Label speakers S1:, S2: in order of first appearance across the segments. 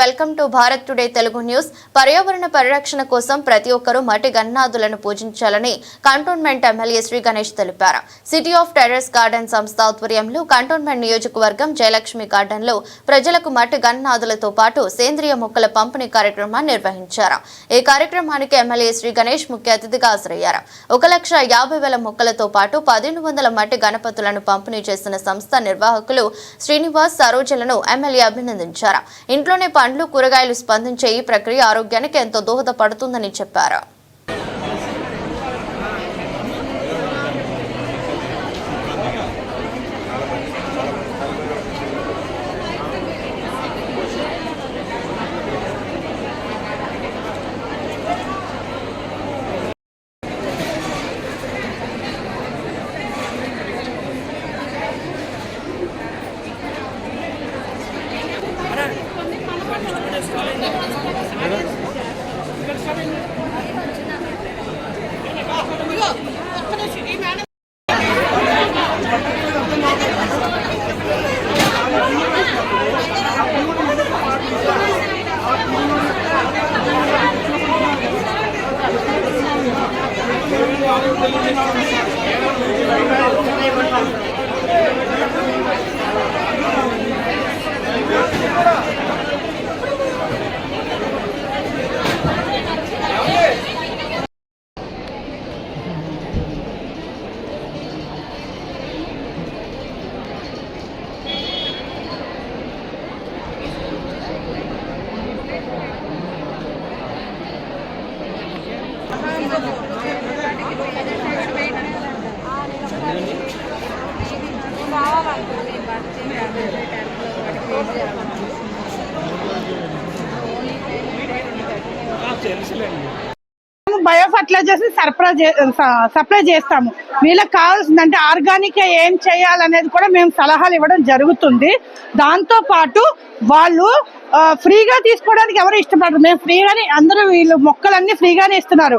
S1: Welcome to Bharat today Telugu news. పర్యావరణ పరిరక్షణ కోసం ప్రతి ఒక్కరూ మట్టి గన్నాదులను పూజించాలని కంటోన్మెంట్ ఎమ్మెల్యే శ్రీ గణేష్ తెలిపారు. సిటీ ఆఫ్ టెర్రస్ గార్డెన్ సంస్థ ఆధ్వర్యంలో కంటోన్మెంట్ నియోజకవర్గం జయలక్ష్మి గార్డెన్లో ప్రజలకు మట్టి గన్నాదులతో పాటు సేంద్రియ మొక్కల పంపిణీ కార్యక్రమాన్ని నిర్వహించారు. ఈ కార్యక్రమానికి ఎమ్మెల్యే శ్రీ గణేష్ ముఖ్య అతిథిగా హాజరయ్యారు. ఒక లక్ష యాభై వేల మొక్కలతో పాటు పదిహేను వందల మట్టి గణపతులను పంపిణీ చేసిన సంస్థ నిర్వాహకులు శ్రీనివాస్ సరోజలను ఎమ్మెల్యే అభినందించారు. ఇంట్లోనే పండ్లు కూరగాయలు స్పందించే ఈ ప్రక్రియ ఆరోగ్యానికి ఎంతో దోహదపడుతుందని చెప్పారు.
S2: మేము బయో ఫర్టిలైజర్స్ సరఫరా సప్లై చేస్తాము. వీళ్ళకి కావాల్సింది అంటే ఆర్గానిక్ ఏం చేయాలనేది కూడా మేము సలహాలు ఇవ్వడం జరుగుతుంది. దాంతో పాటు వాళ్ళు ఫ్రీగా తీసుకోవడానికి ఎవరు ఇష్టపడరు. మేము ఫ్రీగానే అందరూ వీళ్ళు మొక్కలన్నీ ఫ్రీగానే ఇస్తున్నారు.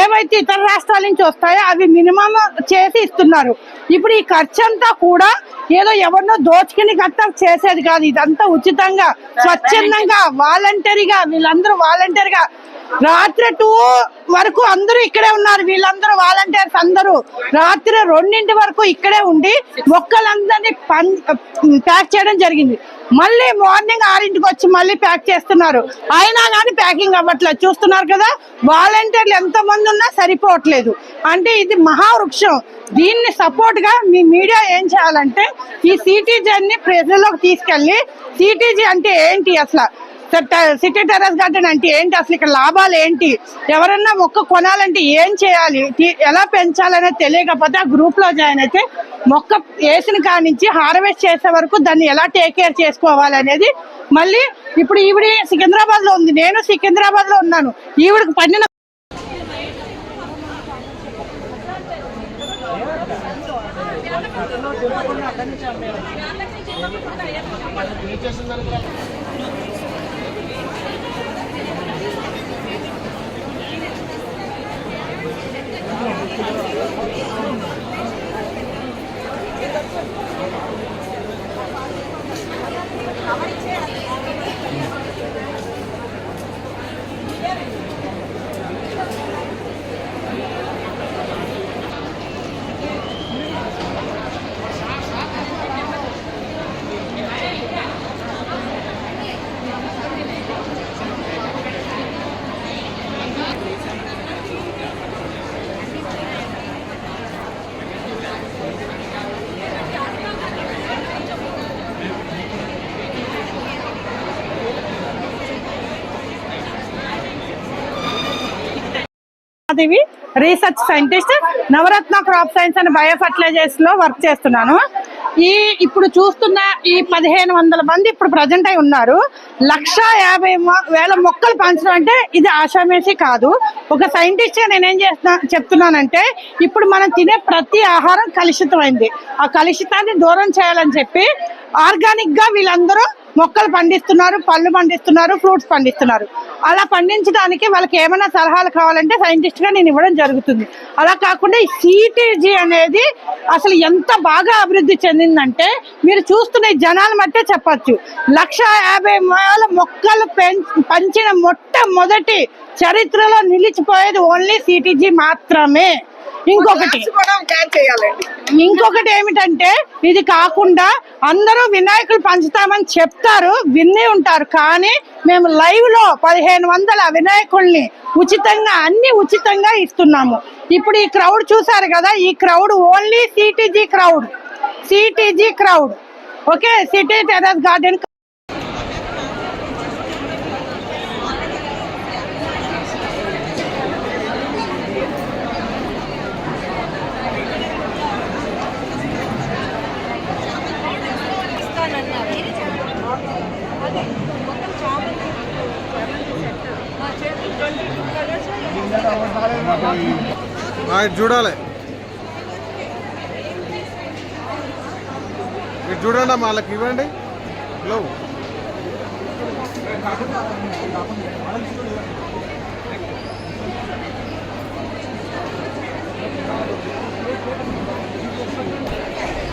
S2: ఏవైతే ఇతర రాష్ట్రాల నుంచి వస్తాయో అవి మినిమం చేసి ఇస్తున్నారు. ఇప్పుడు ఈ ఖర్చు అంతా కూడా ఏదో ఎవరినో దోచుకుని గట్టా చేసేది కాదు. ఇదంతా ఉచితంగా స్వచ్ఛందంగా వాలంటరీగా వీళ్ళందరూ వాలంటరీగా రాత్రి టూ వరకు అందరూ ఇక్కడే ఉన్నారు. వీళ్ళందరూ వాలంటీర్స్ అందరూ. రాత్రి రెండింటి వరకు ఇక్కడే ఉండి మొక్కలందరినీ పన్ ప్యాక్ చేయడం జరిగింది. మళ్ళీ మార్నింగ్ ఆరింటికి వచ్చి మళ్ళీ ప్యాక్ చేస్తున్నారు. అయినా కానీ ప్యాకింగ్ అవ్వట్లేదు. చూస్తున్నారు కదా వాలంటీర్లు ఎంతమంది ఉన్నా సరిపోవట్లేదు. అంటే ఇది మహావృక్షం. దీన్ని సపోర్ట్గా మీ మీడియా ఏం చేయాలంటే ఈ సిటీజీ ప్రజల్లోకి తీసుకెళ్ళి సిటీజీ అంటే ఏంటి అసలు? సిటీ టెరస్ గార్డెన్ అంటే ఏంటి? అసలు ఇక్కడ లాభాలు ఏంటి? ఎవరన్నా మొక్క కొనాలంటే ఏం చేయాలి? ఎలా పెంచాలనేది తెలియకపోతే ఆ గ్రూప్లో జాయిన్ అయితే మొక్క వేసిన కానించి హార్వెస్ట్ చేసే వరకు దాన్ని ఎలా టేక్ కేర్ చేసుకోవాలి అనేది మళ్ళీ ఇప్పుడు ఈవిడ సికింద్రాబాద్లో ఉంది. నేను సికింద్రాబాద్లో ఉన్నాను. ఈవిడకి పండిన దేవి research scientist Navaratna crop science and bio ఫర్టిలైజర్స్లో work చేస్తున్నాను. ఈ ఇప్పుడు చూస్తున్న ఈ పదిహేను వందల మంది ఇప్పుడు ప్రజెంట్ అయి ఉన్నారు. లక్ష యాభై వేల మొక్కలు పెంచడం అంటే ఇది ఆషామేసి కాదు. ఒక సైంటిస్ట్గా నేనేం చేస్తున్నా చెప్తున్నానంటే ఇప్పుడు మనం తినే ప్రతి ఆహారం కలుషితమైంది. ఆ కలుషితాన్ని దూరం చేయాలని చెప్పి ఆర్గానిక్గా వీళ్ళందరూ మొక్కలు పండిస్తున్నారు పళ్ళు పండిస్తున్నారు ఫ్రూట్స్ పండిస్తున్నారు. అలా పండించడానికి వాళ్ళకి ఏమైనా సలహాలు కావాలంటే సైంటిస్ట్గా నేను ఇవ్వడం జరుగుతుంది. అలా కాకుండా ఈ సిటీజీ అనేది అసలు ఎంత బాగా అభివృద్ధి చెందిందంటే మీరు చూస్తున్న జనాలు మట్టే చెప్పచ్చు. లక్ష యాభై వేల మొక్కలు పంచిన మొట్టమొదటి చరిత్రలో నిలిచిపోయేది ఓన్లీ సిటీజీ మాత్రమే. ఇంకొకటి. ఇంకొకటి ఏమిటంటే ఇది కాకుండా అందరూ వినాయకులు పంచుతామని చెప్తారు విని ఉంటారు. కానీ మేము లైవ్లో పదిహేను వందల వినాయకుల్ని ఉచితంగా అన్ని ఉచితంగా ఇస్తున్నాము. ఇప్పుడు ఈ క్రౌడ్ చూసారు కదా ఈ క్రౌడ్ ఓన్లీ సిటీజీ crowd. CTG crowd. Okay? City terrace garden
S3: చూడాలి మీరు చూడండి అమ్మా వాళ్ళకి ఇవ్వండి హలో Thank you.